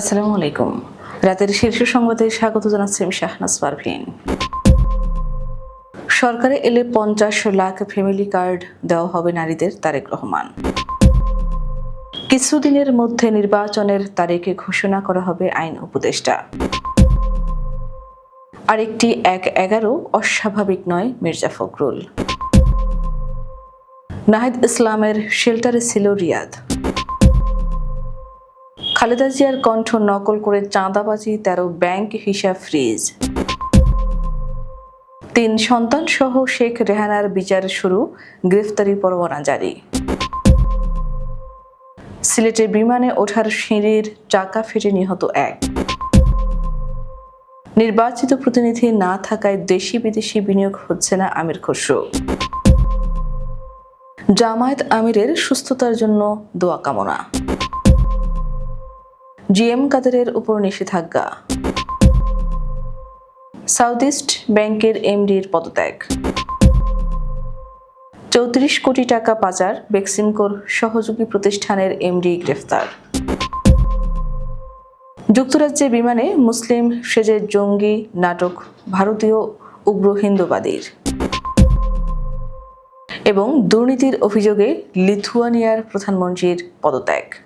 আসসালামু আলাইকুম। রাতের শীর্ষ সংবাদে স্বাগত জানাচ্ছি আমি শাহনাজ পারভিন। সরকারে এলে পঞ্চাশ লাখ ফ্যামিলি কার্ড দেওয়া হবে নারীদের তারেক রহমান। কিছুদিনের মধ্যে নির্বাচনের তারিখে ঘোষণা করা হবে আইন উপদেষ্টা। আরেকটি এক এগারো অস্বাভাবিক নয়, মির্জা ফখরুল। নাহিদ ইসলামের শেল্টারে ছিল রিয়াদ। খালেদা জিয়ার কণ্ঠ নকল করে চাঁদাবাজি, তেরো ব্যাংক হিসাব ফ্রিজ। তিন সন্তান সহ শেখ রেহানার বিচার শুরু, গ্রেফতারি পরোয়ানা জারি। সিলেটে বিমানে ওঠার সিঁড়ির চাকা ফেটে নিহত এক। নির্বাচিত প্রতিনিধি না থাকায় দেশি বিদেশি বিনিয়োগ হচ্ছে না আমির খসরু। জামায়াত আমিরের সুস্থতার জন্য দোয়া কামনা। জিএম কাদেরের উপর নিষেধাজ্ঞা। সাউথ ইস্ট ব্যাংকের এমডির পদত্যাগ। চৌত্রিশ কোটি টাকা পাচার বেক্সিমকোর সহযোগী প্রতিষ্ঠানের এমডি গ্রেফতার। যুক্তরাজ্যে বিমানে মুসলিম সেজে জঙ্গি নাটক ভারতীয় উগ্র হিন্দুবাদীর। এবং দুর্নীতির অভিযোগে লিথুয়ানিয়ার প্রধানমন্ত্রীর পদত্যাগ।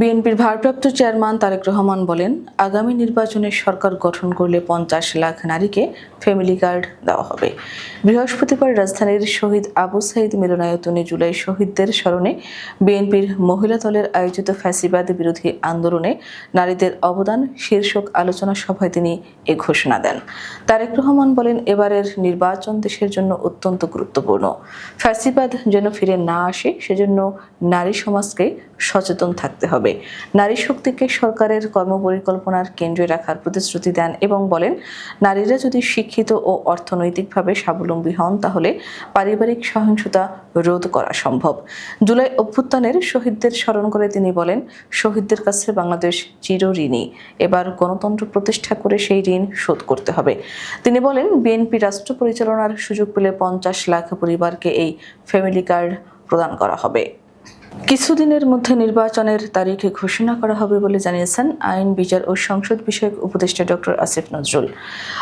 বিএনপির ভারপ্রাপ্ত চেয়ারম্যান তারেক রহমান বলেন, আগামী নির্বাচনে সরকার গঠন করলে পঞ্চাশ লাখ নারীকে ফ্যামিলি কার্ড দেওয়া হবে। বৃহস্পতিবার রাজধানীর শহীদ আবু সাইদ মিলনায়তনে জুলাই শহীদদের স্মরণে বিএনপির মহিলা দলের আয়োজিত ফ্যাসিবাদ বিরোধী আন্দোলনে নারীদের অবদান শীর্ষক আলোচনা সভায় তিনি এ ঘোষণা দেন। তারেক রহমান বলেন, এবারের নির্বাচন দেশের জন্য অত্যন্ত গুরুত্বপূর্ণ। ফ্যাসিবাদ যেন ফিরে না আসে, সেজন্য নারী সমাজকে সচেতন থাকতে হবে। নারী শক্তিকে সরকারের কর্মপরিকল্পনার কেন্দ্রে রাখার প্রতিশ্রুতি দেন এবং বলেন, নারীরা যদি শিক্ষিত ও অর্থনৈতিকভাবে স্বাবলম্বী হন, তাহলে পারিবারিক সহিংসতা রোধ করা সম্ভব। জুলাই অভ্যুত্থানের শহীদদের স্মরণ করে তিনি বলেন, শহীদদের কাছে বাংলাদেশ চিরঋণী এবার গণতন্ত্র প্রতিষ্ঠা করে সেই ঋণ শোধ করতে হবে। তিনি বলেন, বিএনপি রাষ্ট্র পরিচালনার সুযোগ পেলে পঞ্চাশ লাখ পরিবারকে এই ফ্যামিলি কার্ড প্রদান করা হবে। কিছুদিনের মধ্যে নির্বাচনের তারিখে ঘোষণা করা হবে বলে জানিয়েছেন আইন, বিচার ও সংসদ বিষয়ক উপদেষ্টা ডক্টর আসিফ নজরুল।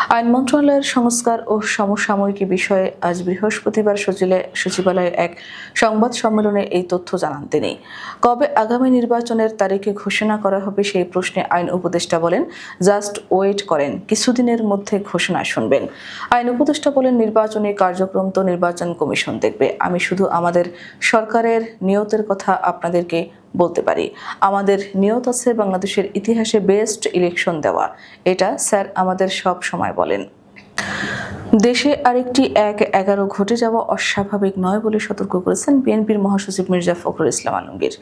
আইন মন্ত্রণালয়ের সংস্কার ও সমসাময়িক বিষয়ে আজ বৃহস্পতিবার সচিলে- সচিবালয়ে এক সংবাদ সম্মেলনে এই তথ্য জানান তিনি। কবে আগামী নির্বাচনের তারিখে ঘোষণা করা হবে সেই প্রশ্নে আইন উপদেষ্টা বলেন, জাস্ট ওয়েট করেন, কিছুদিনের মধ্যে ঘোষণা শুনবেন। আইন উপদেষ্টা বলেন, নির্বাচনী কার্যক্রম তো নির্বাচন কমিশন দেখবে। আমি শুধু আমাদের সরকারের নিয়তের কথা আপনাদেরকে বলতে পারি। আমাদের নিয়ত আছে বাংলাদেশের ইতিহাসে বেস্ট ইলেকশন দেওয়া। এটা স্যার আমাদের সব সময় বলেন। দেশে আরেকটি এক এগারো ঘটে যাওয়া অস্বাভাবিক নয় বলে সতর্ক করেছেন বিএনপির মহাসচিব মির্জা ফখরুল ইসলাম আলমগীর।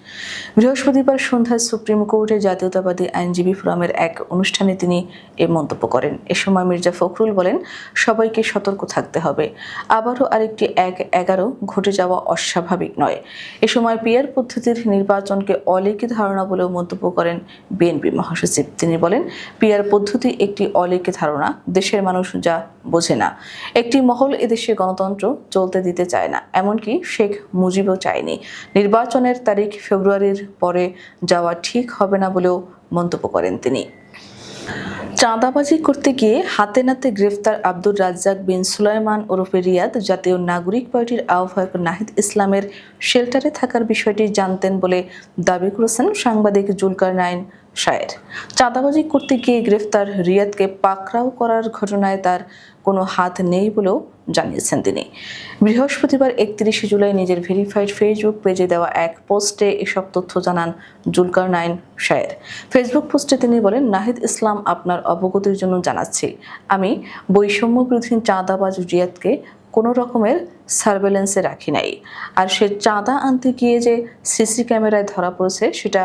বৃহস্পতিবার সন্ধ্যায় সুপ্রিম কোর্টে জাতীয়তাবাদী আইনজীবী ফোরামের এক অনুষ্ঠানে তিনি এ মন্তব্য করেন। এ সময় মির্জা ফখরুল বলেন, সবাইকে সতর্ক থাকতে হবে। আবারও আরেকটি এক এগারো ঘটে যাওয়া অস্বাভাবিক নয়। এ সময় পিয়ার পদ্ধতির নির্বাচনকে অলিখিত ধারণা বলেও মন্তব্য করেন বিএনপি মহাসচিব। তিনি বলেন, পিয়ার পদ্ধতি একটি অলিখিত ধারণা। দেশের মানুষ যা বোঝে না। একটি মহল এদেশে গণতন্ত্র চলতে দিতে চায় না, এমনকি শেখ মুজিবও চায়নি। নির্বাচনের তারিখ ফেব্রুয়ারির পরে যাওয়া ঠিক হবে না বলেও মন্তব্য করেন তিনি। চাঁদাবাজি করতে গিয়ে হাতে নাতে গ্রেফতার আব্দুর রাজ্জাক বিন সুলাইমান ওরফে রিয়াদ জাতীয় নাগরিক পার্টির আহ্বায়ক নাহিদ ইসলামের শেল্টারে থাকার বিষয়টি জানতেন বলে দাবি করেছেন সাংবাদিক জুলকার নাইন শায়ের। চাঁদাবাজি করতে গিয়ে গ্রেফতার রিয়াদকে পাকড়াও করার ঘটনায় তার কোনো হাত নেই বলেও জানিয়েছেন তিনি। বৃহস্পতিবার একত্রিশে জুলাই নিজের ভেরিফাইড ফেসবুক পেজে দেওয়া এক পোস্টে এসব তথ্য জানান জুলকার নাইন শায়ের। ফেসবুক পোস্টে তিনি বলেন, নাহিদ ইসলাম আপনার অবগতির জন্য জানাচ্ছি। আমি বৈষম্য বিরোধী চাঁদাবাজ রিয়াদকে কোনো রকমের সার্ভেলেন্সে রাখি নাই। আর সে চাঁদা আনতে গিয়ে যে সিসি ক্যামেরায় ধরা পড়েছে, সেটা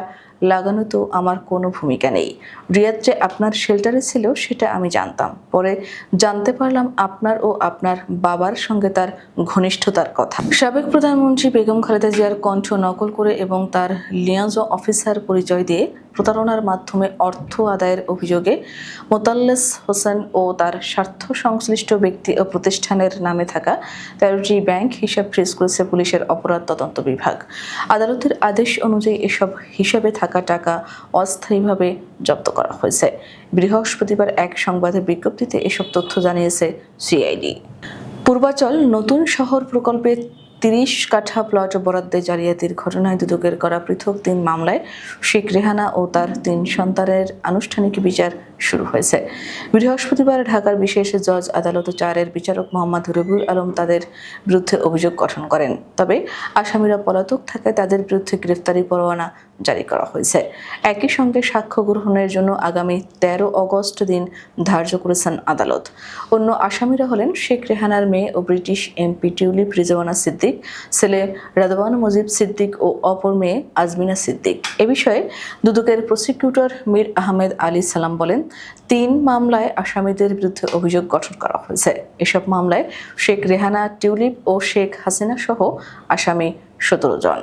লাগানো তো আমার কোনো ভূমিকা নেই। রিয়াদ যে আপনার শেল্টারে ছিল, সেটা আমি জানতাম। পরে জানতে পারলাম আপনার ও আপনার বাবার সঙ্গে তার ঘনিষ্ঠতার কথা। সাবেক প্রধানমন্ত্রী বেগম খালেদা জিয়ার কণ্ঠ নকল করে এবং তার লিয়াজো অফিসার পরিচয় দিয়ে প্রতারণার মাধ্যমে অর্থ আদায়ের অভিযোগে মোতাল্লেস হোসেন ও তার স্বার্থ সংশ্লিষ্ট ব্যক্তি ও প্রতিষ্ঠানের নামে থাকা তেরোটি ব্যাংক হিসাব ফ্রিজ করেছে পুলিশের অপরাধ তদন্ত বিভাগ। আদালতের আদেশ অনুযায়ী এসব হিসাবে থাকা টাকা অস্থায়ীভাবে জব্দ করা হয়েছে। বৃহস্পতিবার এক সংবাদের বিজ্ঞপ্তিতে এসব তথ্য জানিয়েছে সিআইডি। পূর্বাচল নতুন শহর প্রকল্পে তিরিশ কাঠা প্লট বরাদ্দে জালিয়াতির ঘটনায় দুদকের করা পৃথক তিন মামলায় শেখ রেহানা ও তার তিন সন্তানের আনুষ্ঠানিক বিচার শুরু হয়েছে। বৃহস্পতিবার ঢাকার বিশেষ জজ আদালত চারের বিচারক মোহাম্মদ রবিউল আলম তাদের বিরুদ্ধে অভিযোগ গঠন করেন। তবে আসামিরা পলাতক থাকায় তাদের বিরুদ্ধে গ্রেফতারি পরোয়ানা জারি করা হয়েছে। একই সঙ্গে সাক্ষ্য গ্রহণের জন্য আগামী তেরো অগস্ট দিন ধার্য করেছেন আদালত। অন্য আসামিরা হলেন শেখ রেহানার মেয়ে ও British MP Tulip Rizwana Siddiq ছেলে রাদওয়ান মুজিব সিদ্দিক ও অপর মেয়ে আজমিনা সিদ্দিক। এ বিষয়ে দুদকের প্রসিকিউটর মীর আহমেদ আলী সালাম বলেন, তিন মামলায় আসামিদের বিরুদ্ধে অভিযোগ গঠন করা হয়েছে। এসব মামলায় শেখ রেহানা টিউলিপ ও শেখ হাসিনা সহ আসামি সতেরো জন।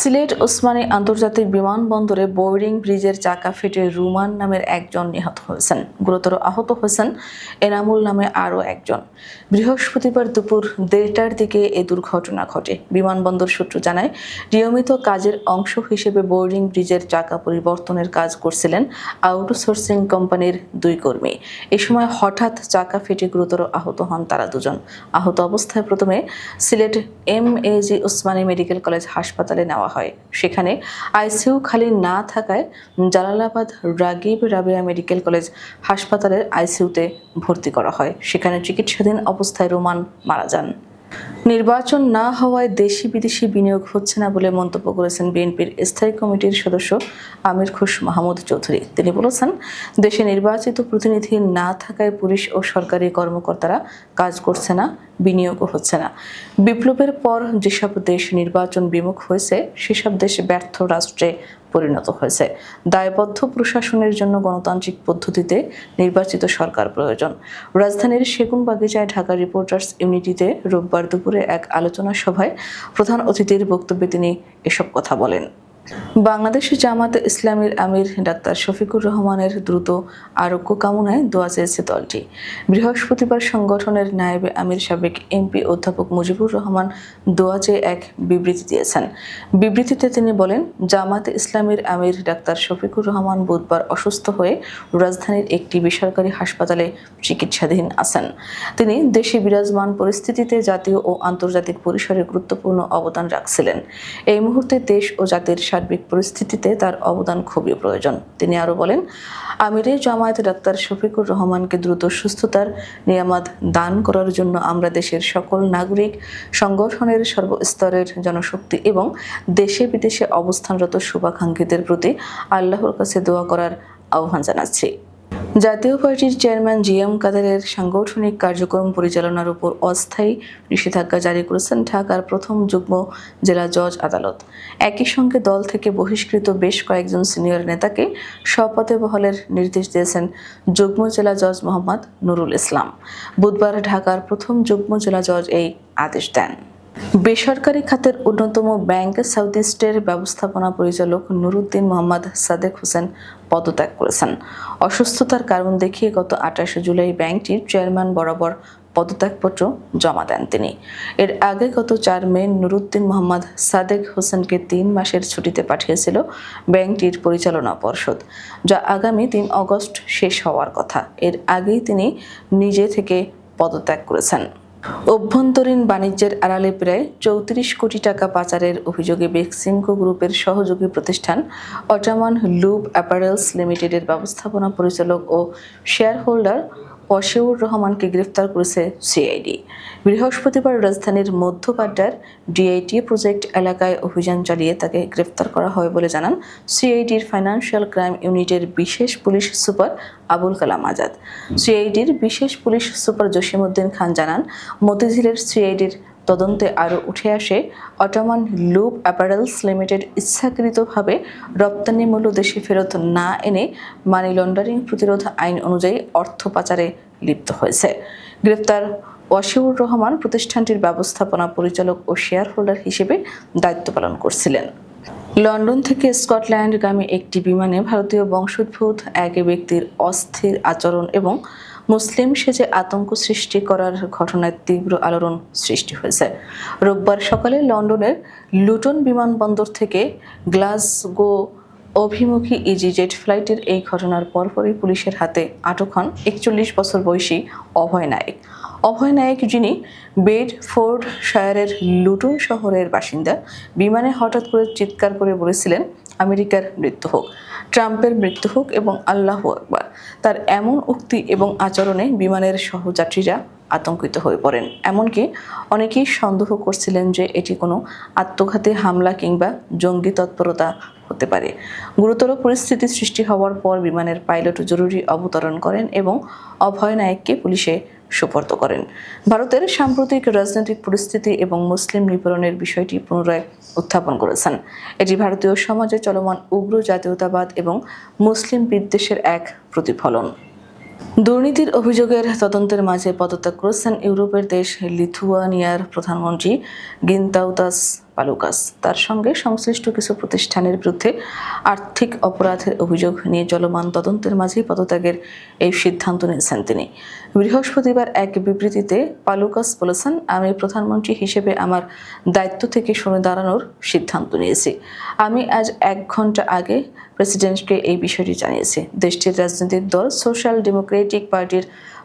সিলেট ওসমানী আন্তর্জাতিক বিমানবন্দরে বোর্ডিং ব্রিজের চাকা ফেটে রুমান নামের একজন নিহত হয়েছেন। গুরুতর আহত হয়েছেন এনামুল নামে আরও একজন। বৃহস্পতিবার দুপুর দেড়টার দিকে এ দুর্ঘটনা ঘটে। বিমানবন্দর সূত্র জানায়, নিয়মিত কাজের অংশ হিসেবে বোর্ডিং ব্রিজের চাকা পরিবর্তনের কাজ করছিলেন আউটসোর্সিং কোম্পানির দুই কর্মী। এ সময় হঠাৎ চাকা ফেটে গুরুতর আহত হন তারা দুজন। আহত অবস্থায় প্রথমে Sylhet M A G Osmani medical college হাসপাতালে নেওয়া হয়। সেখানে আইসিইউ খালি না থাকায় জালালাবাদ রাগিব রাবেয়া মেডিকেল কলেজ হাসপাতালের আইসিইউতে ভর্তি করা হয়। সেখানে চিকিৎসাধীন অবস্থায় রোমান মারা যান। নির্বাচন না হওয়ায় দেশি বিদেশি বিনিয়োগ হচ্ছে না বলে মন্তব্য করেছেন বিএনপির স্থায়ী কমিটির সদস্য আমির খুশ মাহমুদ চৌধুরী। তিনি বলেছেন, দেশে নির্বাচিত প্রতিনিধি না থাকায় পুলিশ ও সরকারি কর্মকর্তারা কাজ করছে না, বিনিয়োগও হচ্ছে না। বিপ্লবের পর যেসব দেশ নির্বাচন বিমুখ হয়েছে, সেসব দেশ ব্যর্থ রাষ্ট্রে পরিণত হয়েছে। দায়বদ্ধ প্রশাসনের জন্য গণতান্ত্রিক পদ্ধতিতে নির্বাচিত সরকার প্রয়োজন। রাজধানীর সেগুন বাগিচায় ঢাকা রিপোর্টার্স ইউনিটিতে রোববার দুপুরে এক আলোচনা সভায় প্রধান অতিথির বক্তব্যে তিনি এসব কথা বলেন। বাংলাদেশ জামাতে ইসলামীর আমির ডাক্তার শফিকুর রহমানের দ্রুত আরোগ্য কামনায় দোয়া চেয়েছে দলটি। বৃহস্পতিবার সংগঠনের নায়েবে আমির সাবেক এমপি অধ্যাপক মুজিবুর রহমান দোয়া চেয়ে এক বিবৃতি দিয়েছেন। বিবৃতিতে তিনি বলেন, জামাতে ইসলামীর আমির ডাক্তার শফিকুর রহমান বুধবার অসুস্থ হয়ে রাজধানীর একটি বেসরকারি হাসপাতালে চিকিৎসাধীন আছেন। তিনি দেশে বিরাজমান পরিস্থিতিতে জাতীয় ও আন্তর্জাতিক পরিসরে গুরুত্বপূর্ণ অবদান রাখছিলেন। এই মুহূর্তে দেশ ও জাতির সার্বিক পরিস্থিতিতে তার অবদান খুবই প্রয়োজন। তিনি আরও বলেন, আমিরের জামায়াত ডাক্তার শফিকুর রহমানকে দ্রুত সুস্থতার নিয়ামত দান করার জন্য আমরা দেশের সকল নাগরিক, সংগঠনের সর্বস্তরের জনশক্তি এবং দেশে বিদেশে অবস্থানরত শুভাকাঙ্ক্ষীদের প্রতি আল্লাহর কাছে দোয়া করার আহ্বান জানাচ্ছি। জাতীয় পার্টির চেয়ারম্যান জি এম কাদেরের সাংগঠনিক কার্যক্রম পরিচালনার উপর অস্থায়ী নিষেধাজ্ঞা জারি করেছেন ঢাকার প্রথম যুগ্ম জেলা জজ আদালত। একই সঙ্গে দল থেকে বহিষ্কৃত বেশ কয়েকজন সিনিয়র নেতাকে শপথে বহলের নির্দেশ দিয়েছেন যুগ্ম জেলা জজ মোহাম্মদ নুরুল ইসলাম। বুধবার ঢাকার প্রথম যুগ্ম জেলা জজ এই আদেশ দেন। বেসরকারি খাতের অন্যতম ব্যাংক সাউথ ইস্টের ব্যবস্থাপনা পরিচালক নুরুদ্দিন মোহাম্মদ সাদেক হোসেন পদত্যাগ করেছেন। অসুস্থতার কারণ দেখিয়ে গত আঠাশে জুলাই ব্যাংকটির চেয়ারম্যান বরাবর পদত্যাগপত্র জমা দেন তিনি। এর আগে গত চার মে নুরুদ্দিন মোহাম্মদ সাদেক হোসেনকে তিন মাসের ছুটিতে পাঠিয়েছিল ব্যাংকটির পরিচালনা পর্ষদ, যা আগামী তিন অগস্ট শেষ হওয়ার কথা। এর আগেই তিনি নিজে থেকে পদত্যাগ করেছেন। অভ্যন্তরীণ বাণিজ্যের আড়ালে প্রায় চৌত্রিশ কোটি টাকা পাচারের অভিযোগে বেক্সিমকো গ্রুপের সহযোগী প্রতিষ্ঠান অটামান লুব অ্যাপারেলস লিমিটেডের ব্যবস্থাপনা পরিচালক ও শেয়ার ওয়াসিউর রহমানকে গ্রেফতার করেছে সিআইডি। বৃহস্পতিবার রাজধানীর মধ্যপাড্ডার ডিআইটি প্রজেক্ট এলাকায় অভিযান চালিয়ে তাকে গ্রেফতার করা হয় বলে জানান সিআইডির ফাইন্যান্সিয়াল ক্রাইম ইউনিটের বিশেষ পুলিশ সুপার আবুল কালাম আজাদ। সিআইডির বিশেষ পুলিশ সুপার জসিমউদ্দিন খান জানান, মতিঝিলের সিআইডির তদন্তে আরও উঠে আসে অটোমান লুপ অ্যাপারেলস লিমিটেড ইচ্ছাকৃতভাবে রপ্তানিমূল্য দেশে ফেরত না এনে মানি লন্ডারিং প্রতিরোধ আইন অনুযায়ী অর্থ পাচারে লিপ্ত হয়েছে। গ্রেফতার ওয়াসিউর রহমান প্রতিষ্ঠানটির ব্যবস্থাপনা পরিচালক ও শেয়ার হোল্ডার হিসেবে দায়িত্ব পালন করছিলেন। লন্ডন থেকে স্কটল্যান্ডগামী একটি বিমানে ভারতীয় বংশোদ্ভূত এক ব্যক্তির অস্থির আচরণ এবং মুসলিম সেজে আতঙ্ক সৃষ্টি করার ঘটনায় তীব্র আলোড়ন সৃষ্টি হয়েছে। রোববার সকালে লন্ডনের লুটন বিমানবন্দর থেকে গ্লাসগো অভিমুখী ইজি জেট ফ্লাইটের এই ঘটনার পরপরই পুলিশের হাতে আটক হন একচল্লিশ বছর বয়সী অভয় নায়ক। অভয় নায়ক যিনি বেডফোর্ড শায়ারের লুটন শহরের বাসিন্দা, বিমানে হঠাৎ করে চিৎকার করে বলেছিলেন আমেরিকার মৃত্যু হোক, ট্রাম্পের মৃত্যু হোক এবং আল্লাহ আকবার। তার এমন উক্তি এবং আচরণে বিমানের সহযাত্রীরা আতঙ্কিত হয়ে পড়েন। এমনকি অনেকেই সন্দেহ করছিলেন যে এটি কোনো আত্মঘাতী হামলা কিংবা জঙ্গি তৎপরতা হতে পারে। গুরুতর পরিস্থিতি সৃষ্টি হওয়ার পর বিমানের পাইলট জরুরি অবতরণ করেন এবং অভয় নায়ককে পুলিশে সুপর্দ করেন। ভারতের সাম্প্রতিক রাজনৈতিক পরিস্থিতি এবং মুসলিম নিপীড়নের বিষয়টি পুনরায় উত্থাপন করেছেন। এটি ভারতীয় সমাজে চলমান উগ্র জাতীয়তাবাদ এবং মুসলিম বিদ্বেষের এক প্রতিফলন। দুর্নীতির অভিযোগের তদন্তের মাঝে পদত্যাগ করেছেন ইউরোপের দেশ লিথুয়ানিয়ার প্রধানমন্ত্রী গিনতাউতাস পালুকাস। তার সঙ্গে সংশ্লিষ্ট কিছু প্রতিষ্ঠানের বিরুদ্ধে আর্থিক অপরাধের অভিযোগ নিয়ে চলমান তদন্তের মাঝেই পদত্যাগের এই সিদ্ধান্ত নিয়েছেন তিনি। বৃহস্পতিবার এক বিবৃতিতে পালুকাস বলেছেন, আমি প্রধানমন্ত্রী হিসেবে আমার দায়িত্ব থেকে সরে দাঁড়ানোর সিদ্ধান্ত নিয়েছি। আমি আজ এক ঘণ্টা আগে প্রেসিডেন্টকে এই বিষয়টি জানিয়েছি। দেশটির রাজনৈতিক দল, সোশ্যাল ডেমোক্রেটিক পার্টির